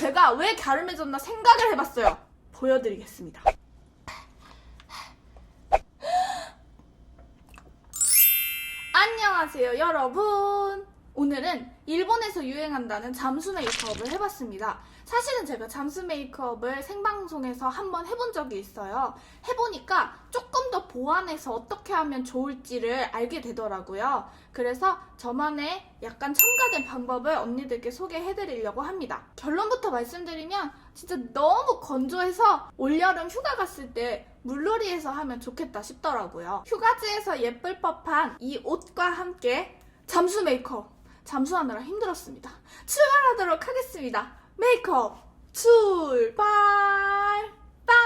제가 왜 갸름해졌나 생각을 해봤어요. 보여드리겠습니다. 안녕하세요, 여러분. 오늘은 일본에서 유행한다는 잠수 메이크업을 해봤습니다. 사실은 제가 잠수 메이크업을 생방송에서 한번 해본 적이 있어요. 해보니까 조금 더 보완해서 어떻게 하면 좋을지를 알게 되더라고요. 그래서 저만의 약간 첨가된 방법을 언니들께 소개해드리려고 합니다. 결론부터 말씀드리면 진짜 너무 건조해서 올여름 휴가 갔을 때 물놀이에서 하면 좋겠다 싶더라고요. 휴가지에서 예쁠 법한 이 옷과 함께 잠수 메이크업 잠수하느라 힘들었습니다. 출발하도록 하겠습니다. 메이크업 출발 빵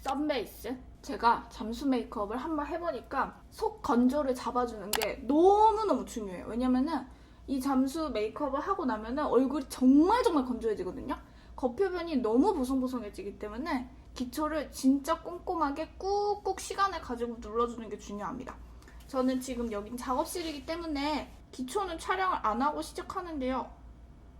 썸베이스 제가 잠수 메이크업을 한번 해보니까 속 건조를 잡아주는 게 너무너무 중요해요. 왜냐면은 이 잠수 메이크업을 하고 나면은 얼굴이 정말 정말 건조해지거든요. 겉표면이 너무 보송보송해지기 때문에 기초를 진짜 꼼꼼하게 꾹꾹 시간을 가지고 눌러주는 게 중요합니다. 저는 지금 여긴 작업실이기 때문에 기초는 촬영을 안 하고 시작하는데요.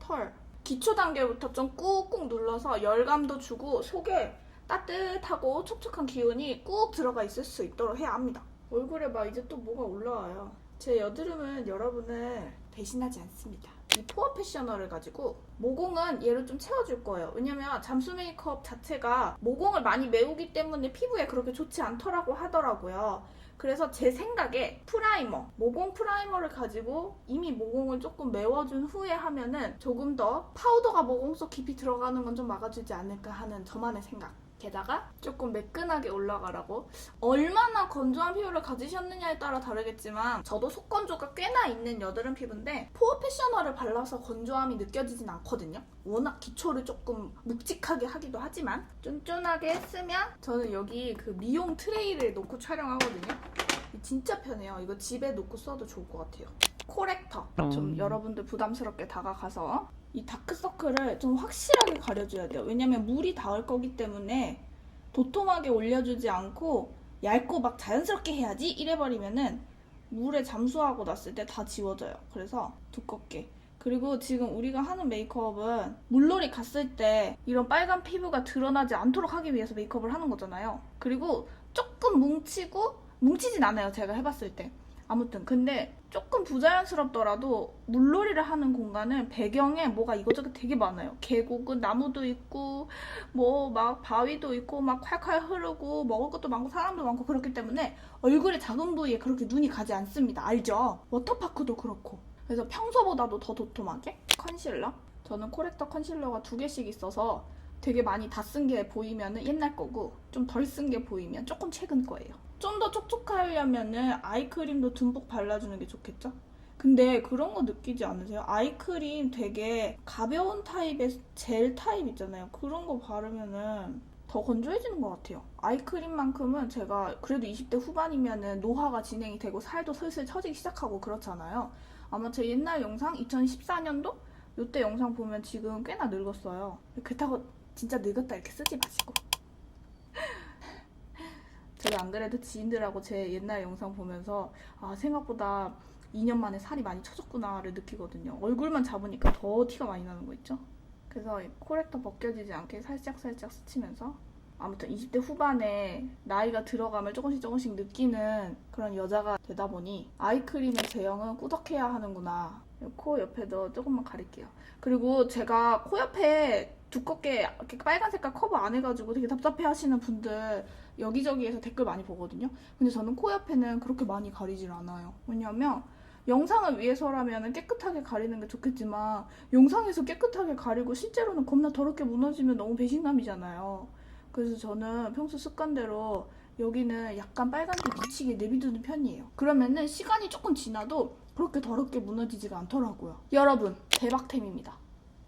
털. 기초 단계부터 좀 꾹꾹 눌러서 열감도 주고 속에 따뜻하고 촉촉한 기운이 꾹 들어가 있을 수 있도록 해야 합니다. 얼굴에 막 이제 또 뭐가 올라와요. 제 여드름은 여러분을 배신하지 않습니다. 이 포어 패셔너를 가지고 모공은 얘를 좀 채워줄 거예요. 왜냐면 잠수 메이크업 자체가 모공을 많이 메우기 때문에 피부에 그렇게 좋지 않더라고 하더라고요. 그래서 제 생각에 프라이머, 모공 프라이머를 가지고 이미 모공을 조금 메워준 후에 하면은 조금 더 파우더가 모공 속 깊이 들어가는 건 좀 막아주지 않을까 하는 저만의 생각. 게다가 조금 매끈하게 올라가라고. 얼마나 건조한 피부를 가지셨느냐에 따라 다르겠지만 저도 속건조가 꽤나 있는 여드름 피부인데 포어 패셔너를 발라서 건조함이 느껴지진 않거든요. 워낙 기초를 조금 묵직하게 하기도 하지만 쫀쫀하게 했으면 저는 여기 그 미용 트레이를 놓고 촬영하거든요. 진짜 편해요. 이거 집에 놓고 써도 좋을 것 같아요. 코렉터. 좀 여러분들 부담스럽게 다가가서 이 다크서클을 좀 확실하게 가려줘야 돼요. 왜냐면 물이 닿을 거기 때문에 도톰하게 올려주지 않고 얇고 막 자연스럽게 해야지 이래버리면은 물에 잠수하고 났을 때 다 지워져요. 그래서 두껍게. 그리고 지금 우리가 하는 메이크업은 물놀이 갔을 때 이런 빨간 피부가 드러나지 않도록 하기 위해서 메이크업을 하는 거잖아요. 그리고 조금 뭉치고 뭉치진 않아요. 제가 해봤을 때. 아무튼 근데 조금 부자연스럽더라도 물놀이를 하는 공간은 배경에 뭐가 이것저것 되게 많아요. 계곡은 나무도 있고 뭐 막 바위도 있고 막 콸콸 흐르고 먹을 것도 많고 사람도 많고 그렇기 때문에 얼굴의 작은 부위에 그렇게 눈이 가지 않습니다. 알죠? 워터파크도 그렇고. 그래서 평소보다도 더 도톰하게 컨실러. 저는 코렉터 컨실러가 두 개씩 있어서 되게 많이 다 쓴 게 보이면 옛날 거고 좀 덜 쓴 게 보이면 조금 최근 거예요. 좀 더 촉촉하려면은 아이크림도 듬뿍 발라주는 게 좋겠죠? 근데 그런 거 느끼지 않으세요? 아이크림 되게 가벼운 타입의 젤 타입 있잖아요. 그런 거 바르면은 더 건조해지는 것 같아요. 아이크림만큼은 제가 그래도 20대 후반이면은 노화가 진행이 되고 살도 슬슬 처지기 시작하고 그렇잖아요. 아마 제 옛날 영상 2014년도 이때 영상 보면 지금 꽤나 늙었어요. 그렇다고 진짜 늙었다 이렇게 쓰지 마시고. 제가 안 그래도 지인들하고 제 옛날 영상 보면서 아 생각보다 2년 만에 살이 많이 처졌구나를 느끼거든요. 얼굴만 잡으니까 더 티가 많이 나는 거 있죠? 그래서 이 코렉터 벗겨지지 않게 살짝살짝 스치면서 아무튼 20대 후반에 나이가 들어감을 조금씩 조금씩 느끼는 그런 여자가 되다 보니 아이크림의 제형은 꾸덕해야 하는구나. 코 옆에도 조금만 가릴게요. 그리고 제가 코 옆에 두껍게 이렇게 빨간 색깔 커버 안 해가지고 되게 답답해 하시는 분들 여기저기에서 댓글 많이 보거든요. 근데 저는 코 옆에는 그렇게 많이 가리질 않아요. 왜냐면 영상을 위해서라면 깨끗하게 가리는 게 좋겠지만 영상에서 깨끗하게 가리고 실제로는 겁나 더럽게 무너지면 너무 배신감이잖아요. 그래서 저는 평소 습관대로 여기는 약간 빨간색 미치게 내비두는 편이에요. 그러면은 시간이 조금 지나도 그렇게 더럽게 무너지지가 않더라고요. 여러분, 대박템입니다.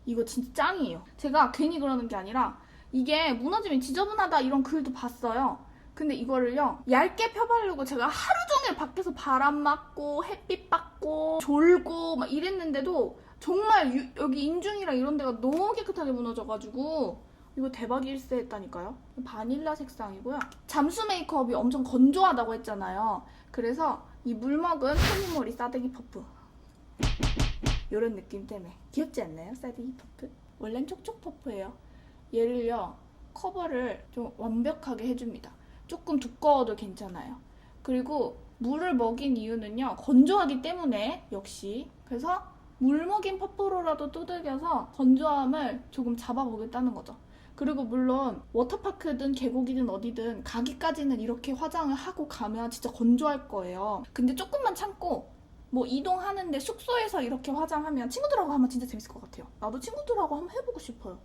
이거 진짜 짱이에요. 제가 괜히 그러는 게 아니라 이게 무너지면 지저분하다 이런 글도 봤어요. 근데 이거를요 얇게 펴바르고 제가 하루 종일 밖에서 바람 맞고 햇빛 받고 졸고 막 이랬는데도 정말 유- 여기 인중이랑 이런 데가 너무 깨끗하게 무너져가지고 이거 대박 일세 했다니까요. 바닐라 색상이고요. 잠수 메이크업이 엄청 건조하다고 했잖아요. 그래서 이 물먹은 토니모리 싸대기 퍼프. 이런 느낌 때문에 귀엽지 않나요? 싸대기 퍼프. 원래는 촉촉 퍼프예요. 얘를요 커버를 좀 완벽하게 해줍니다. 조금 두꺼워도 괜찮아요. 그리고 물을 먹인 이유는요 건조하기 때문에 역시 그래서 물 먹인 퍼프로라도 두들겨서 건조함을 조금 잡아보겠다는 거죠. 그리고 물론 워터파크든 계곡이든 어디든 가기까지는 이렇게 화장을 하고 가면 진짜 건조할 거예요. 근데 조금만 참고 뭐 이동하는데 숙소에서 이렇게 화장하면 친구들하고 하면 진짜 재밌을 것 같아요. 나도 친구들하고 한번 해보고 싶어요.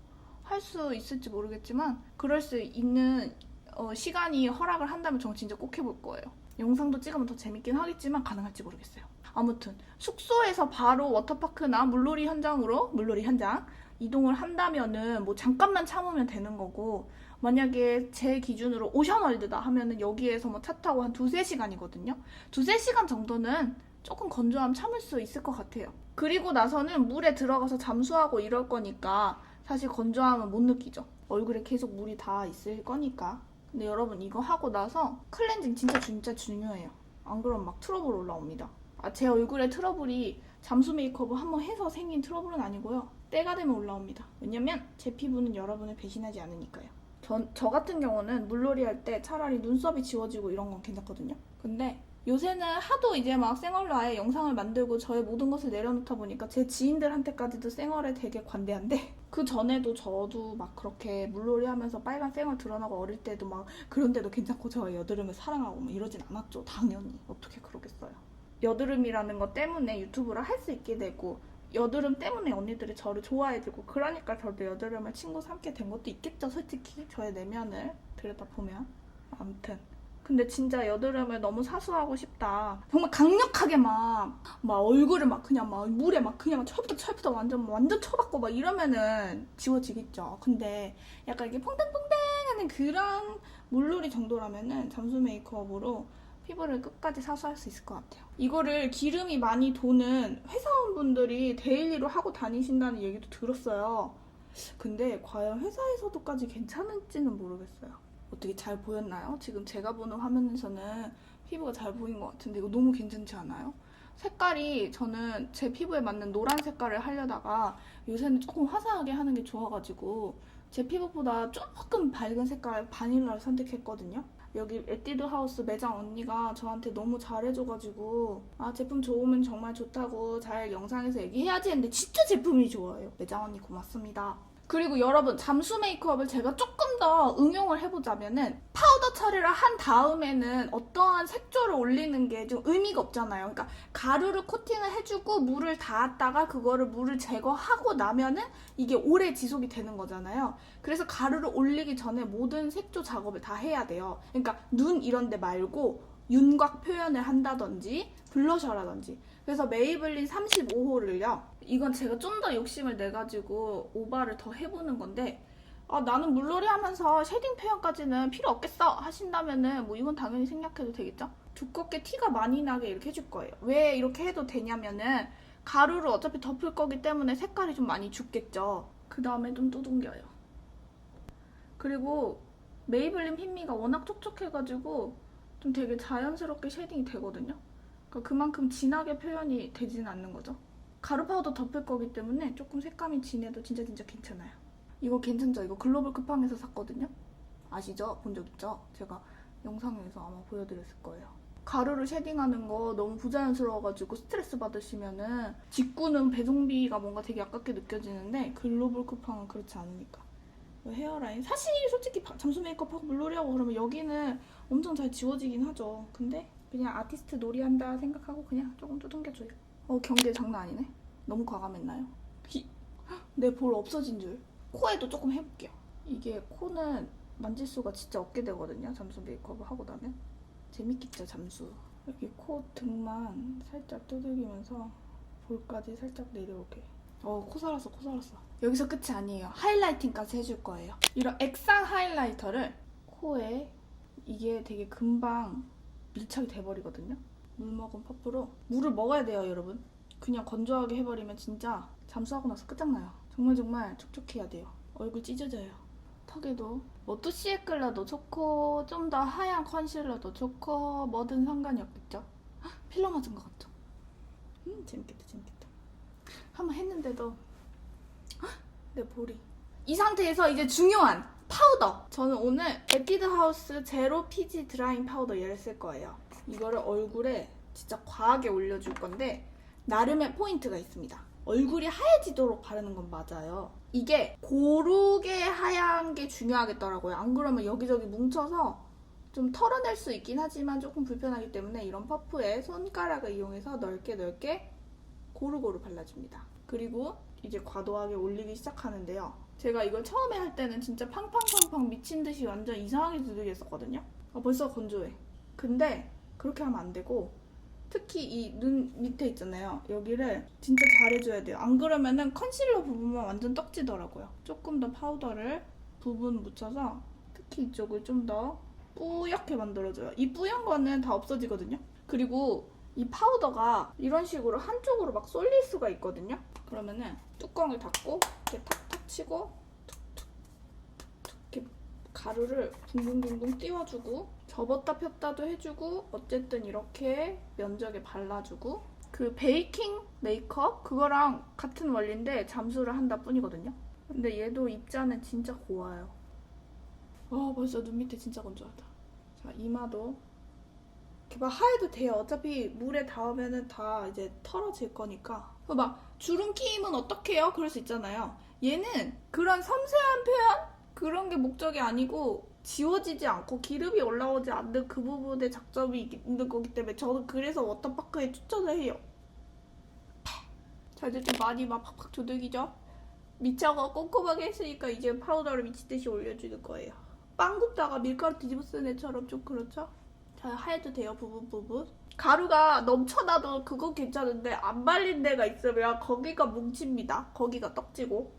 할 수 있을지 모르겠지만 그럴 수 있는 어, 시간이 허락을 한다면 저는 진짜 꼭 해볼 거예요. 영상도 찍으면 더 재밌긴 하겠지만 가능할지 모르겠어요. 아무튼 숙소에서 바로 워터파크나 물놀이 현장으로 물놀이 현장 이동을 한다면은 뭐 잠깐만 참으면 되는 거고 만약에 제 기준으로 오션월드다 하면은 여기에서 뭐 차 타고 한 두세 시간이거든요. 두세 시간 정도는 조금 건조함 참을 수 있을 것 같아요. 그리고 나서는 물에 들어가서 잠수하고 이럴 거니까 사실 건조함은 못 느끼죠. 얼굴에 계속 물이 다 있을 거니까. 근데 여러분 이거 하고 나서 클렌징 진짜 진짜 중요해요. 안 그러면 막 트러블 올라옵니다. 아, 제 얼굴에 트러블이 잠수 메이크업을 한번 해서 생긴 트러블은 아니고요. 때가 되면 올라옵니다. 왜냐면 제 피부는 여러분을 배신하지 않으니까요. 전, 저 같은 경우는 물놀이 할 때 차라리 눈썹이 지워지고 이런 건 괜찮거든요. 근데 요새는 하도 이제 막 생얼로 아예 영상을 만들고 저의 모든 것을 내려놓다 보니까 제 지인들한테까지도 생얼에 되게 관대한데 그 전에도 저도 막 그렇게 물놀이 하면서 빨간 생얼 드러나고 어릴 때도 막 그런데도 괜찮고 제가 여드름을 사랑하고 뭐 이러진 않았죠. 당연히. 어떻게 그러겠어요. 여드름이라는 것 때문에 유튜브를 할 수 있게 되고 여드름 때문에 언니들이 저를 좋아해주고 그러니까 저도 여드름을 친구 삼게 된 것도 있겠죠 솔직히 저의 내면을 들여다보면 아무튼 근데 진짜 여드름을 너무 사수하고 싶다 정말 강력하게 막, 막 얼굴을 막 그냥 막 물에 막 그냥 철부터 철부터 완전 완전 쳐박고 막 이러면은 지워지겠죠 근데 약간 이게 퐁당퐁당 하는 그런 물놀이 정도라면은 잠수 메이크업으로 피부를 끝까지 사수할 수 있을 것 같아요. 이거를 기름이 많이 도는 회사원분들이 데일리로 하고 다니신다는 얘기도 들었어요. 근데 과연 회사에서도까지 괜찮을지는 모르겠어요. 어떻게 잘 보였나요? 지금 제가 보는 화면에서는 피부가 잘 보인 것 같은데 이거 너무 괜찮지 않아요? 색깔이 저는 제 피부에 맞는 노란 색깔을 하려다가 요새는 조금 화사하게 하는 게 좋아가지고 제 피부보다 조금 밝은 색깔 바닐라를 선택했거든요. 여기 에뛰드 하우스 매장 언니가 저한테 너무 잘해줘가지고 아 제품 좋으면 정말 좋다고 잘 영상에서 얘기해야지 했는데 진짜 제품이 좋아요 매장 언니 고맙습니다 그리고 여러분 잠수 메이크업을 제가 조금 더 응용을 해보자면은 파우더 처리를 한 다음에는 어떠한 색조를 올리는 게 좀 의미가 없잖아요 그러니까 가루를 코팅을 해주고 물을 닿았다가 그거를 물을 제거하고 나면은 이게 오래 지속이 되는 거잖아요 그래서 가루를 올리기 전에 모든 색조 작업을 다 해야 돼요. 그러니까 눈 이런 데 말고 윤곽 표현을 한다든지 블러셔라든지. 그래서 메이블린 35호를요. 이건 제가 좀 더 욕심을 내가지고 오바를 더 해보는 건데 아, 나는 물놀이 하면서 쉐딩 표현까지는 필요 없겠어 하신다면은 뭐 이건 당연히 생략해도 되겠죠? 두껍게 티가 많이 나게 이렇게 해줄 거예요. 왜 이렇게 해도 되냐면은 가루를 어차피 덮을 거기 때문에 색깔이 좀 많이 죽겠죠. 그 다음에 좀 두둥겨요. 그리고 메이블린 핀미가 워낙 촉촉해가지고 좀 되게 자연스럽게 쉐딩이 되거든요. 그러니까 그만큼 진하게 표현이 되지는 않는 거죠. 가루 파우더 덮을 거기 때문에 조금 색감이 진해도 진짜 진짜 괜찮아요. 이거 괜찮죠? 이거 글로벌 쿠팡에서 샀거든요. 아시죠? 본 적 있죠? 제가 영상에서 아마 보여드렸을 거예요. 가루를 쉐딩하는 거 너무 부자연스러워가지고 스트레스 받으시면은 직구는 배송비가 뭔가 되게 아깝게 느껴지는데 글로벌 쿠팡은 그렇지 않으니까. 헤어라인 사실 솔직히 바- 잠수 메이크업하고 물놀이하고 그러면 여기는 엄청 잘 지워지긴 하죠 근데 그냥 아티스트 놀이한다 생각하고 그냥 조금 두둥겨줘요 어 경계 장난 아니네 너무 과감했나요? 내 볼 없어진 줄 코에도 조금 해볼게요 이게 코는 만질 수가 진짜 없게 되거든요 잠수 메이크업을 하고 나면 재밌겠죠 잠수 여기 코 등만 살짝 두들기면서 볼까지 살짝 내려오게 어, 코 살았어, 코 살았어. 여기서 끝이 아니에요. 하이라이팅까지 해줄 거예요. 이런 액상 하이라이터를 코에 이게 되게 금방 밀착이 돼버리거든요. 물 먹은 퍼프로 물을 먹어야 돼요, 여러분. 그냥 건조하게 해버리면 진짜 잠수하고 나서 끝장나요. 정말 정말 촉촉해야 돼요. 얼굴 찢어져요. 턱에도 뭐 뚜시에 끌라도 좋고 좀 더 하얀 컨실러도 좋고 뭐든 상관이 없겠죠. 헉, 필러 맞은 것 같죠? 음 재밌겠다 재밌겠다. 한번 했는데도 헉, 내 볼이. 이 상태에서 이제 중요한 파우더. 저는 오늘 에뛰드 하우스 제로 피지 드라잉 파우더 얘를 쓸 거예요. 이거를 얼굴에 진짜 과하게 올려줄 건데 나름의 포인트가 있습니다. 얼굴이 하얘지도록 바르는 건 맞아요. 이게 고르게 하얀 게 중요하겠더라고요. 안 그러면 여기저기 뭉쳐서 좀 털어낼 수 있긴 하지만 조금 불편하기 때문에 이런 퍼프에 손가락을 이용해서 넓게 넓게 고루고루 발라줍니다. 그리고 이제 과도하게 올리기 시작하는데요. 제가 이걸 처음에 할 때는 진짜 팡팡팡팡 미친 듯이 완전 이상하게 두들겨 했었거든요. 아, 벌써 건조해. 근데 그렇게 하면 안 되고 특히 이 눈 밑에 있잖아요. 여기를 진짜 잘해줘야 돼요. 안 그러면은 컨실러 부분만 완전 떡지더라고요. 조금 더 파우더를 부분 묻혀서 특히 이쪽을 좀 더 뿌옇게 만들어줘요. 이 뿌연 거는 다 없어지거든요. 그리고 이 파우더가 이런 식으로 한쪽으로 막 쏠릴 수가 있거든요. 그러면은 뚜껑을 닫고 이렇게 탁탁 치고 툭툭 이렇게 가루를 붕붕붕붕 띄워주고 접었다 폈다도 해주고 어쨌든 이렇게 면적에 발라주고 그 베이킹 메이크업 그거랑 같은 원리인데 잠수를 한다 뿐이거든요. 근데 얘도 입자는 진짜 고와요. 아 벌써 눈 밑에 진짜 건조하다. 자 이마도 막 하얘도 돼요. 어차피 물에 닿으면은 다 이제 털어질 거니까. 그막 주름 끼임은 어떡해요? 그럴 수 있잖아요. 얘는 그런 섬세한 표현 그런 게 목적이 아니고 지워지지 않고 기름이 올라오지 않는 그 부분에 장점이 있는 거기 때문에 저는 그래서 워터파크에 추천을 해요. 자 이제 좀 많이 막 팍팍 두들기죠. 미쳐가 꼼꼼하게 했으니까 이제 파우더를 미치듯이 올려주는 거예요. 빵 굽다가 밀가루 뒤집어 쓰는 애처럼 좀 그렇죠? 자 하얘도 돼요 부분 부분. 가루가 넘쳐나도 그건 괜찮은데 안 발린 데가 있으면 거기가 뭉칩니다. 거기가 떡지고.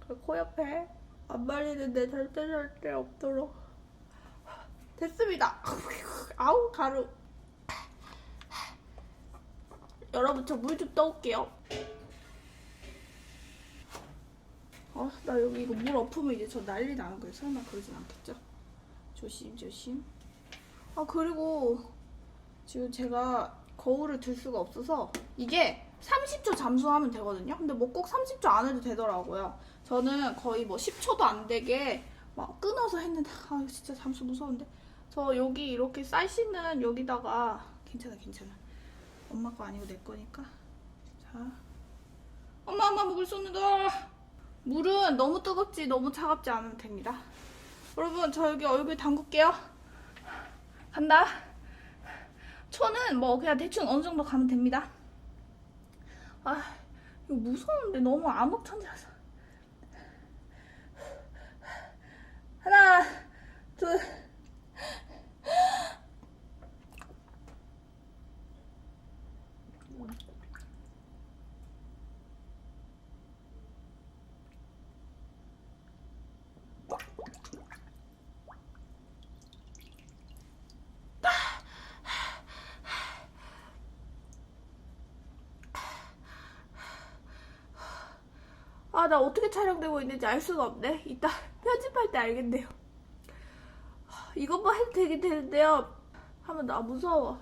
그코 옆에 안 발리는데 절대 절대 없도록. 됐습니다. 아우 가루. 여러분 저 물 좀 떠올게요. 아, 나 여기 이거 물 엎으면 이제 저 난리 나는 거예요. 설마 그러진 않겠죠? 조심, 조심. 아, 그리고 지금 제가 거울을 들 수가 없어서 이게 30초 잠수하면 되거든요. 근데 뭐 꼭 30초 안 해도 되더라고요. 저는 거의 뭐 10초도 안 되게 막 끊어서 했는데 아, 진짜 잠수 무서운데. 저 여기 이렇게 쌀씨는 여기다가 괜찮아, 괜찮아. 엄마 거 아니고 내 거니까. 자. 엄마, 엄마, 물 쏟는다. 물은 너무 뜨겁지 너무 차갑지 않으면 됩니다. 여러분 저 여기 얼굴 담글게요. 간다. 초는 뭐 그냥 대충 어느 정도 가면 됩니다. 아 이거 무서운데 너무 암흑천지라서. 하나 둘. 아, 나 어떻게 촬영되고 있는지 알 수가 없네. 이따 편집할 때 알겠네요. 하, 이것만 해도 되긴 되는데요. 하면 나 무서워.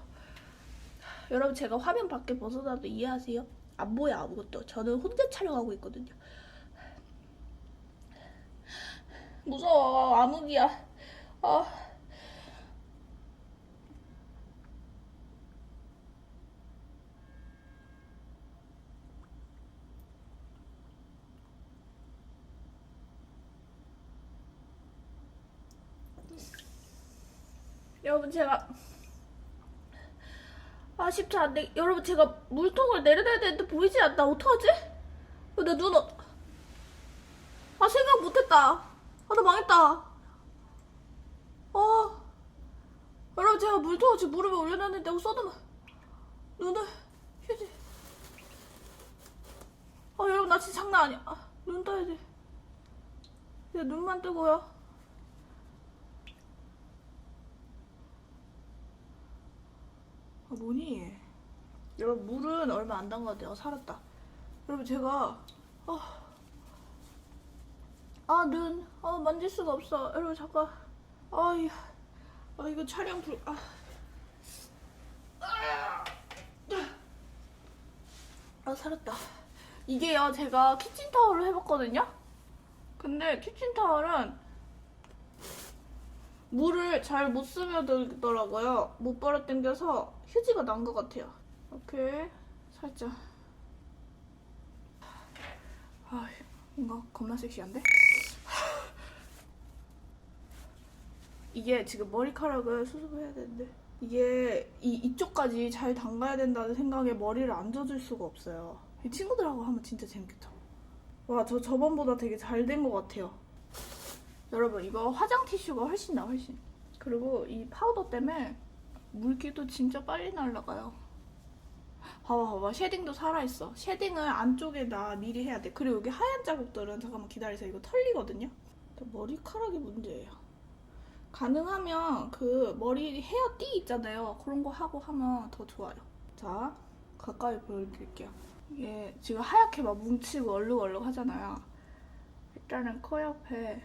여러분, 제가 화면 밖에 벗어나도 이해하세요? 안 보여, 아무것도. 저는 혼자 촬영하고 있거든요. 무서워, 암흑이야. 아. 여러분 제가 아 10초 안 돼. 여러분 제가 물통을 내려놔야 되는데 보이지 않나? 어떡하지? 어, 내눈 어... 아 생각 못했다. 아 나 망했다. 어 여러분 제가 물통을 지금 무릎에 올려놨는데 쏟으면 눈을 휴지. 아 여러분 나 진짜 장난 아니야. 아, 눈 떠야 돼. 내 눈만 뜨고요. 아 뭐니? 여러분 물은 얼마 안 담가도 내가 살았다. 여러분 제가 아, 아 눈, 아 만질 수가 없어. 여러분 잠깐. 아 이, 아 이거 촬영 불, 아, 아 살았다. 이게요 제가 키친 타월로 해봤거든요. 근데 키친타월은 물을 잘 못 스며들더라고요. 못 빨아 당겨서 휴지가 난 것 같아요. 이렇게 살짝. 아, 뭔가 겁나 섹시한데? 이게 지금 머리카락을 수습해야 되는데 이게 이, 이쪽까지 잘 담가야 된다는 생각에 머리를 안 젖을 수가 없어요. 이 친구들하고 하면 진짜 재밌겠죠? 와, 저 저번보다 되게 잘 된 것 같아요. 여러분, 이거 화장 티슈가 훨씬 나, 훨씬. 그리고 이 파우더 때문에 물기도 진짜 빨리 날아가요. 봐봐, 봐봐. 쉐딩도 살아있어. 쉐딩을 안쪽에다 미리 해야 돼. 그리고 여기 하얀 자국들은 잠깐만 기다리세요. 이거 털리거든요? 머리카락이 문제예요. 가능하면 그 머리 헤어 띠 있잖아요. 그런 거 하고 하면 더 좋아요. 자, 가까이 보여드릴게요. 이게 지금 하얗게 막 뭉치고 얼룩얼룩 하잖아요. 일단은 코 옆에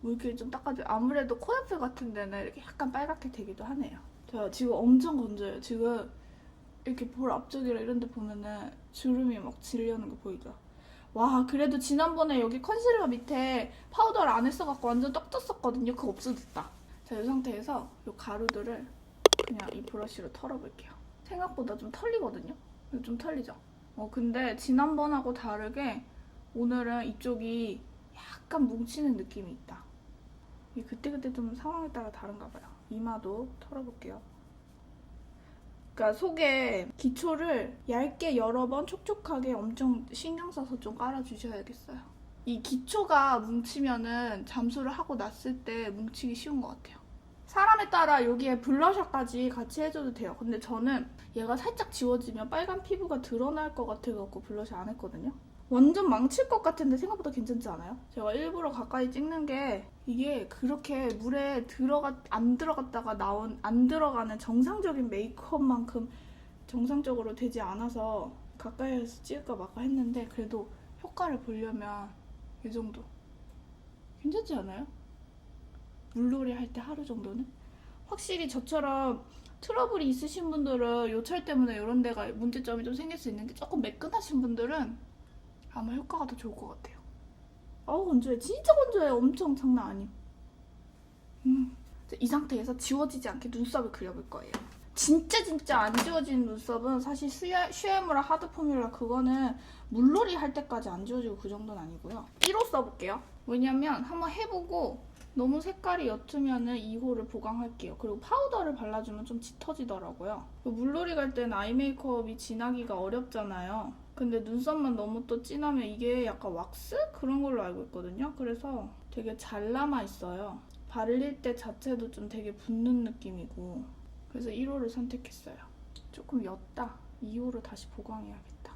물기를 좀 닦아줘요. 아무래도 코 옆에 같은 데는 이렇게 약간 빨갛게 되기도 하네요. 자, 지금 엄청 건조해요. 지금 이렇게 볼 앞쪽이랑 이런 데 보면은 주름이 막 질려는 거 보이죠? 와, 그래도 지난번에 여기 컨실러 밑에 파우더를 안 했어갖고 완전 떡 졌었거든요. 그거 없어졌다. 자, 이 상태에서 이 가루들을 그냥 이 브러쉬로 털어볼게요. 생각보다 좀 털리거든요? 좀 털리죠? 어, 근데 지난번하고 다르게 오늘은 이쪽이 약간 뭉치는 느낌이 있다. 이게 그때그때 좀 상황에 따라 다른가 봐요. 이마도 털어볼게요. 그러니까 속에 기초를 얇게 여러 번 촉촉하게 엄청 신경 써서 좀 깔아주셔야겠어요. 이 기초가 뭉치면은 잠수를 하고 났을 때 뭉치기 쉬운 것 같아요. 사람에 따라 여기에 블러셔까지 같이 해줘도 돼요. 근데 저는 얘가 살짝 지워지면 빨간 피부가 드러날 것 같아갖고 블러셔 안 했거든요. 완전 망칠 것 같은데 생각보다 괜찮지 않아요? 제가 일부러 가까이 찍는 게 이게 그렇게 물에 들어가 안 들어갔다가 나온 안 들어가는 정상적인 메이크업만큼 정상적으로 되지 않아서 가까이에서 찍을까 말까 했는데 그래도 효과를 보려면 이 정도 괜찮지 않아요? 물놀이 할 때 하루 정도는 확실히 저처럼 트러블이 있으신 분들은 요철 때문에 이런 데가 문제점이 좀 생길 수 있는데 조금 매끈하신 분들은 아마 효과가 더 좋을 것 같아요. 어우 건조해 진짜 건조해 엄청 장난 아님. 음. 이 상태에서 지워지지 않게 눈썹을 그려볼 거예요. 진짜 진짜 안 지워지는 눈썹은 사실 슈에, 슈에무라 하드 포뮬라 그거는 물놀이 할 때까지 안 지워지고 그 정도는 아니고요. 1호 써볼게요. 왜냐면 한번 해보고 너무 색깔이 옅으면은 2호를 보강할게요. 그리고 파우더를 발라주면 좀 짙어지더라고요. 물놀이 갈 때는 아이 메이크업이 진하기가 어렵잖아요. 근데 눈썹만 너무 또 진하면 이게 약간 왁스? 그런 걸로 알고 있거든요. 그래서 되게 잘 남아 있어요. 바를 때 자체도 좀 되게 붓는 느낌이고 그래서 1호를 선택했어요. 조금 옅다. 2호로 다시 보강해야겠다.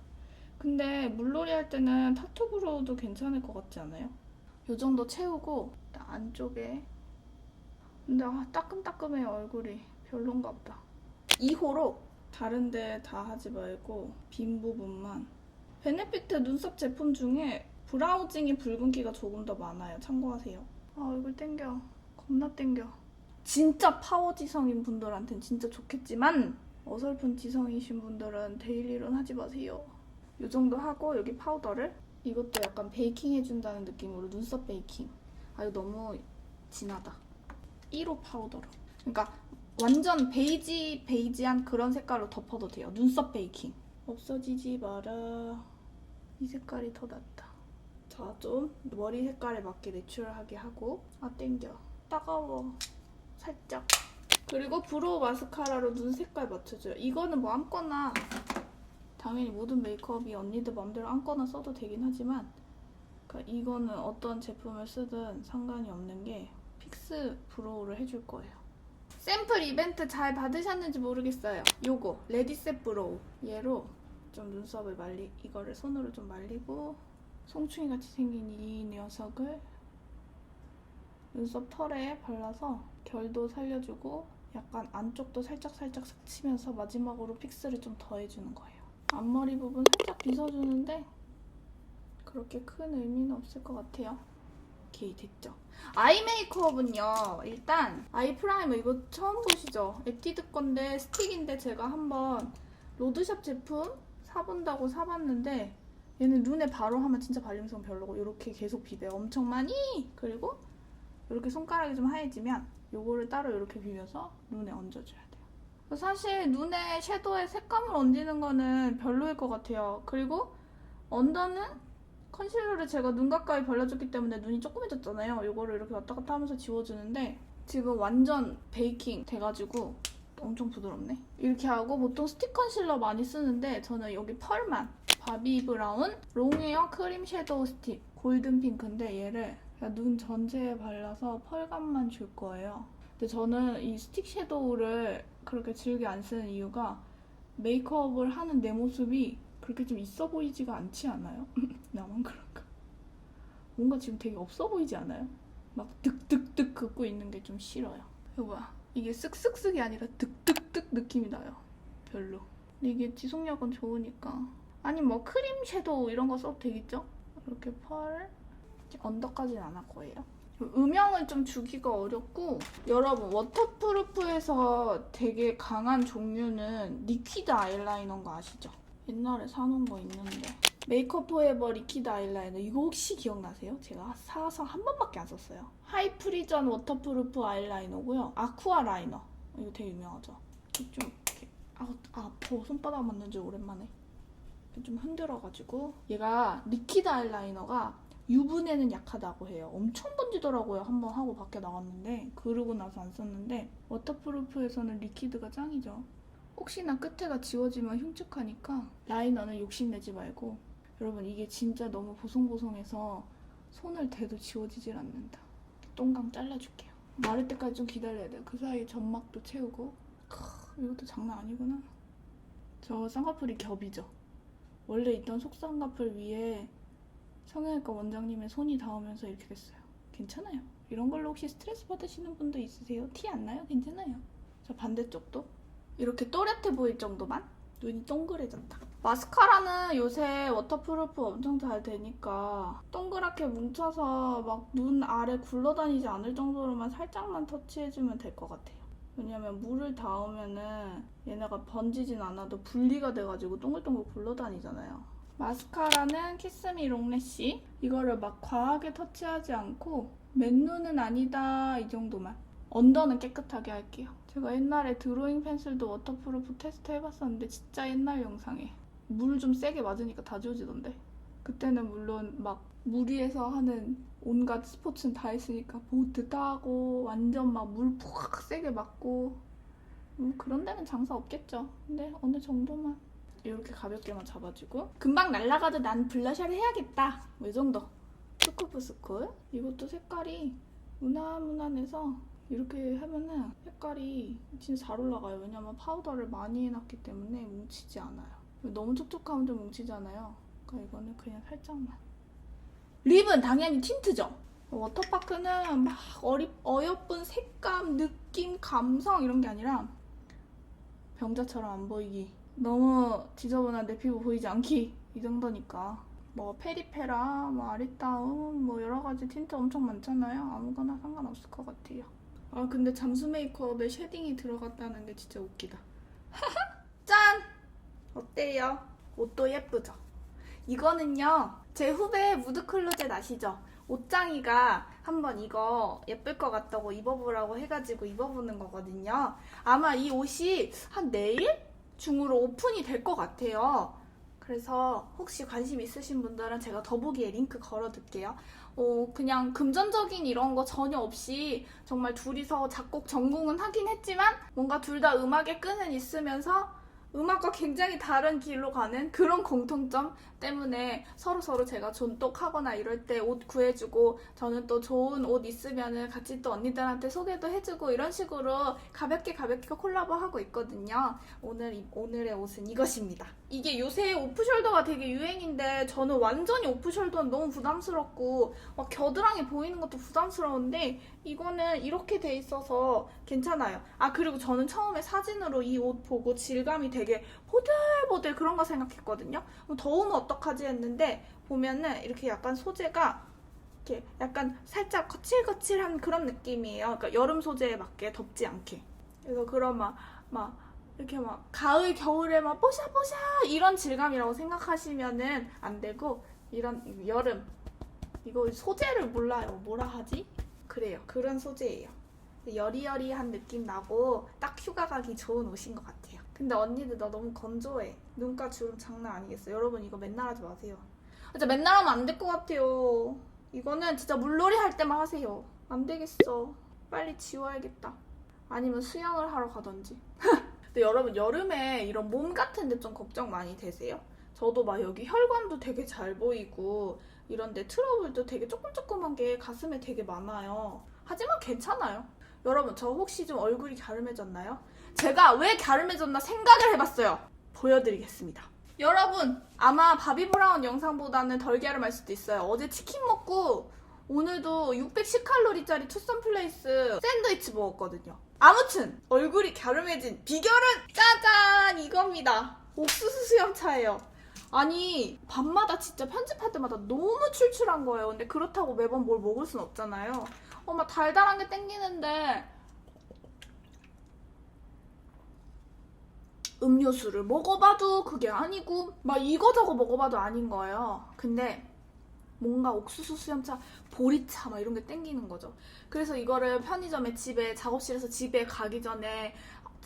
근데 물놀이 할 때는 타투 브로우도 괜찮을 것 같지 않아요? 이 정도 채우고 안쪽에 근데 아, 따끔따끔해요 얼굴이 별론가 보다 2호로 다른 데 다 하지 말고 빈 부분만 베네피트 눈썹 제품 중에 브라우징이 붉은기가 조금 더 많아요 참고하세요 아 얼굴 땡겨 겁나 땡겨 진짜 파워 지성인 분들한텐 진짜 좋겠지만 어설픈 지성이신 분들은 데일리론 하지 마세요 이 정도 하고 여기 파우더를 이것도 약간 베이킹 해준다는 느낌으로 눈썹 베이킹. 아 이거 너무 진하다. 1호 파우더로. 그러니까 완전 베이지 베이지한 그런 색깔로 덮어도 돼요. 눈썹 베이킹. 없어지지 마라. 이 색깔이 더 낫다. 자, 좀 머리 색깔에 맞게 내추럴하게 하고 아 땡겨. 따가워. 살짝. 그리고 브로우 마스카라로 눈 색깔 맞춰줘요. 이거는 뭐 아무거나 당연히 모든 메이크업이 언니들 맘대로 아무거나 써도 되긴 하지만 그러니까 이거는 어떤 제품을 쓰든 상관이 없는 게 픽스 브로우를 해줄 거예요. 샘플 이벤트 잘 받으셨는지 모르겠어요. 요거 레디셋 브로우 얘로 좀 눈썹을 말리 이거를 손으로 좀 말리고 송충이 같이 생긴 이 녀석을 눈썹 털에 발라서 결도 살려주고 약간 안쪽도 살짝 살짝 스치면서 마지막으로 픽스를 좀 더해주는 거예요. 앞머리 부분 살짝 빗어주는데 그렇게 큰 의미는 없을 것 같아요. 오케이 됐죠. 아이 메이크업은요 일단 아이 프라이머 이거 처음 보시죠? 에뛰드 건데 스틱인데 제가 한번 로드샵 제품 사본다고 사봤는데 얘는 눈에 바로 하면 진짜 발림성 별로고 이렇게 계속 비벼요. 엄청 많이 그리고 이렇게 손가락이 좀 하얘지면 요거를 따로 이렇게 비벼서 눈에 얹어줘야 돼요. 사실 눈에 섀도우에 색감을 얹는 거는 별로일 것 같아요. 그리고 언더는 컨실러를 제가 눈 가까이 발라줬기 때문에 눈이 조그매졌잖아요. 요거를 이렇게 왔다 갔다 하면서 지워주는데 지금 완전 베이킹 돼가지고 엄청 부드럽네. 이렇게 하고 보통 스틱 컨실러 많이 쓰는데 저는 여기 펄만 바비 브라운 롱웨어 크림 섀도우 스틱 골든 핑크인데 얘를 눈 전체에 발라서 펄감만 줄 거예요. 근데 저는 이 스틱 섀도우를 그렇게 즐겨 안 쓰는 이유가 메이크업을 하는 내 모습이 그렇게 좀 있어 보이지가 않지 않아요? 나만 그런가? 뭔가 지금 되게 없어 보이지 않아요? 막 득득득 긋고 있는 게 좀 싫어요. 이거 뭐야? 이게 쓱쓱쓱이 아니라 득득득 느낌이 나요. 별로. 이게 지속력은 좋으니까. 아니 뭐 크림 섀도우 이런 거 써도 되겠죠? 이렇게 펄 언더까지는 안 할 거예요. 음영을 좀 주기가 어렵고 여러분 워터프루프에서 되게 강한 종류는 리퀴드 아이라이너인 거 아시죠? 옛날에 사놓은 거 있는데 메이크업 포에버 리퀴드 아이라이너 이거 혹시 기억나세요? 제가 사서 한 번밖에 안 썼어요. 하이프리전 워터프루프 아이라이너고요. 아쿠아 라이너 이거 되게 유명하죠. 좀 이렇게 아, 아 아파 손바닥 맞는 지 오랜만에 좀 흔들어가지고 얘가 리퀴드 아이라이너가 유분에는 약하다고 해요. 엄청 번지더라고요. 한번 하고 밖에 나갔는데 그러고 나서 안 썼는데 워터프루프에서는 리퀴드가 짱이죠. 혹시나 끝에가 지워지면 흉측하니까 라이너는 욕심내지 말고 여러분 이게 진짜 너무 보송보송해서 손을 대도 지워지질 않는다. 똥강 잘라줄게요. 마를 때까지 좀 기다려야 돼요. 그 사이에 점막도 채우고 크, 이것도 장난 아니구나. 저 쌍꺼풀이 겹이죠. 원래 있던 속쌍꺼풀 위에 성형외과 원장님의 손이 닿으면서 이렇게 됐어요. 괜찮아요. 이런 걸로 혹시 스트레스 받으시는 분도 있으세요? 티 안 나요? 괜찮아요. 저 반대쪽도 이렇게 또렷해 보일 정도만 눈이 동그래졌다. 마스카라는 요새 워터프루프 엄청 잘 되니까 동그랗게 뭉쳐서 막 눈 아래 굴러다니지 않을 정도로만 살짝만 터치해주면 될 것 같아요. 왜냐면 물을 닿으면은 얘네가 번지진 않아도 분리가 돼가지고 동글동글 굴러다니잖아요. 마스카라는 키스미 롱래쉬 이거를 막 과하게 터치하지 않고 맨눈은 아니다 이 정도만 언더는 깨끗하게 할게요 제가 옛날에 드로잉 펜슬도 워터프루프 테스트 해봤었는데 진짜 옛날 영상에 물 좀 세게 맞으니까 다 지워지던데. 그때는 물론 막 물 위에서 하는 온갖 스포츠는 다 했으니까 보트 타고 완전 막 물 푹 세게 맞고 뭐 그런 데는 장사 없겠죠. 근데 어느 정도만. 이렇게 가볍게만 잡아주고 금방 날아가도 난 블러셔를 해야겠다. 뭐이 정도. 스쿠프 스쿨. 이것도 색깔이 무난무난해서 이렇게 하면은 색깔이 진짜 잘 올라가요. 왜냐면 파우더를 많이 해놨기 때문에 뭉치지 않아요. 너무 촉촉하면 좀 뭉치잖아요. 그러니까 이거는 그냥 살짝만. 립은 당연히 틴트죠. 워터파크는 막 어리, 어여쁜 색감, 느낌, 감성 이런 게 아니라 병자처럼 안 보이기. 너무 지저분한 내 피부 보이지 않기. 이 정도니까. 뭐 페리페라, 뭐 아리따움 뭐 여러 가지 틴트 엄청 많잖아요. 아무거나 상관없을 것 같아요 아 근데 잠수 메이크업에 쉐딩이 들어갔다는 게 진짜 웃기다 짠! 어때요? 옷도 예쁘죠? 이거는요 제 후배 무드 클로젯 아시죠? 옷장이가 한번 이거 예쁠 것 같다고 입어보라고 해가지고 입어보는 거거든요 아마 이 옷이 한 내일? 중으로 오픈이 될 것 같아요. 그래서 혹시 관심 있으신 분들은 제가 더보기에 링크 걸어둘게요. 어, 그냥 금전적인 이런 거 전혀 없이 정말 둘이서 작곡 전공은 하긴 했지만 뭔가 둘 다 음악에 끈은 있으면서 음악과 굉장히 다른 길로 가는 그런 공통점 때문에 서로 서로 제가 존똑하거나 이럴 때 옷 구해주고 저는 또 좋은 옷 있으면은 같이 또 언니들한테 소개도 해주고 이런 식으로 가볍게 가볍게 콜라보하고 있거든요. 오늘 이- 오늘의 옷은 이것입니다. 이게 요새 오프숄더가 되게 유행인데 저는 완전히 오프숄더는 너무 부담스럽고 막 겨드랑이 보이는 것도 부담스러운데 이거는 이렇게 돼 있어서 괜찮아요. 아 그리고 저는 처음에 사진으로 이 옷 보고 질감이 되게 보들보들 그런 거 생각했거든요. 그럼 더우면 어떡하지 했는데 보면은 이렇게 약간 소재가 이렇게 약간 살짝 거칠거칠한 그런 느낌이에요. 그러니까 여름 소재에 맞게 덥지 않게. 그래서 그런 막, 막 이렇게 막 가을 겨울에 막 뽀샤뽀샤 이런 질감이라고 생각하시면은 안 되고 이런 여름. 이거 소재를 몰라요. 뭐라 하지? 그래요. 그런 소재예요. 여리여리한 느낌 나고 딱 휴가 가기 좋은 옷인 것 같아요. 근데 언니들 나 너무 건조해 눈가 주름 장난 아니겠어 여러분 이거 맨날 하지 마세요 진짜 맨날 하면 안 될 것 같아요 이거는 진짜 물놀이 할 때만 하세요 안 되겠어 빨리 지워야겠다 아니면 수영을 하러 가던지 근데 여러분 여름에 이런 몸 같은데 좀 걱정 많이 되세요? 저도 막 여기 혈관도 되게 잘 보이고 이런데 트러블도 되게 조금 조그만 게 가슴에 되게 많아요. 하지만 괜찮아요. 여러분 저 혹시 좀 얼굴이 갸름해졌나요? 제가 왜 갸름해졌나 생각을 해봤어요. 보여드리겠습니다. 여러분 아마 바비 브라운 영상보다는 덜 갸름할 수도 있어요. 어제 치킨 먹고 오늘도 610칼로리짜리 투썸 플레이스 샌드위치 먹었거든요. 아무튼 얼굴이 갸름해진 비결은 짜잔 이겁니다. 옥수수 수염차예요. 아니 밤마다 진짜 편집할 때마다 너무 출출한 거예요. 근데 그렇다고 매번 뭘 먹을 순 없잖아요. 어막 달달한 게 땡기는데 음료수를 먹어봐도 그게 아니고 막 이거저거 먹어봐도 아닌 거예요. 근데 뭔가 옥수수 수염차, 보리차 막 이런 게 땡기는 거죠. 그래서 이거를 편의점에 집에 작업실에서 집에 가기 전에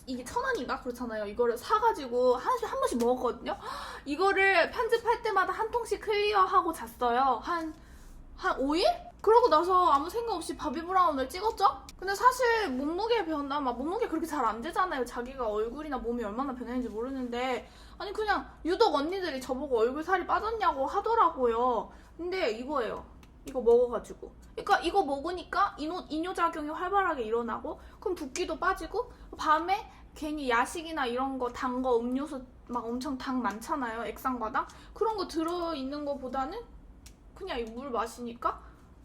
이게 천 원인가 그렇잖아요. 이거를 사가지고 하나씩 한 번씩 먹었거든요. 이거를 편집할 때마다 한 통씩 클리어하고 잤어요. 한, 한 5일? 그러고 나서 아무 생각 없이 바비 브라운을 찍었죠? 근데 사실 몸무게 변화, 막 몸무게 그렇게 잘 안 되잖아요. 자기가 얼굴이나 몸이 얼마나 변했는지 모르는데. 아니, 그냥 유독 언니들이 저보고 얼굴 살이 빠졌냐고 하더라고요. 근데 이거예요. 이거 먹어가지고. 그러니까 이거 먹으니까 이노, 이뇨작용이 활발하게 일어나고, 그럼 붓기도 빠지고, 밤에 괜히 야식이나 이런 거, 단 거, 음료수 막 엄청 당 많잖아요. 액상과당. 그런 거 들어있는 거보다는 그냥 이 물 마시니까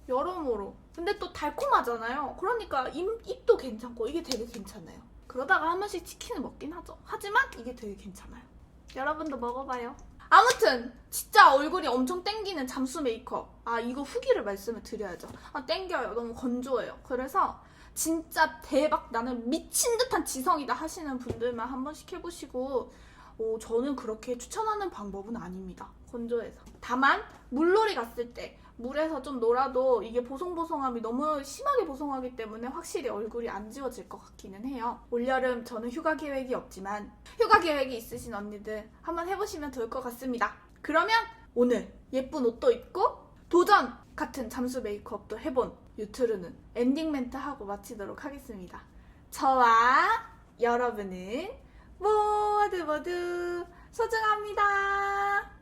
여러모로. 근데 또 달콤하잖아요. 그러니까 입, 입도 괜찮고 이게 되게 괜찮아요. 그러다가 한 번씩 치킨을 먹긴 하죠. 하지만 이게 되게 괜찮아요. 여러분도 먹어봐요. 아무튼 진짜 얼굴이 엄청 땡기는 잠수 메이크업. 아 이거 후기를 말씀을 드려야죠. 아 땡겨요. 너무 건조해요. 그래서 진짜 대박 나는 미친 듯한 지성이다 하시는 분들만 한 번씩 해보시고 어, 저는 그렇게 추천하는 방법은 아닙니다. 건조해서. 다만 물놀이 갔을 때 물에서 좀 놀아도 이게 보송보송함이 너무 심하게 보송하기 때문에 확실히 얼굴이 안 지워질 것 같기는 해요. 올여름 저는 휴가 계획이 없지만 휴가 계획이 있으신 언니들 한번 해보시면 좋을 것 같습니다. 그러면 오늘 예쁜 옷도 입고 도전 같은 잠수 메이크업도 해본 유튜르는 엔딩 멘트 하고 마치도록 하겠습니다. 저와 여러분은 모두 모두 소중합니다.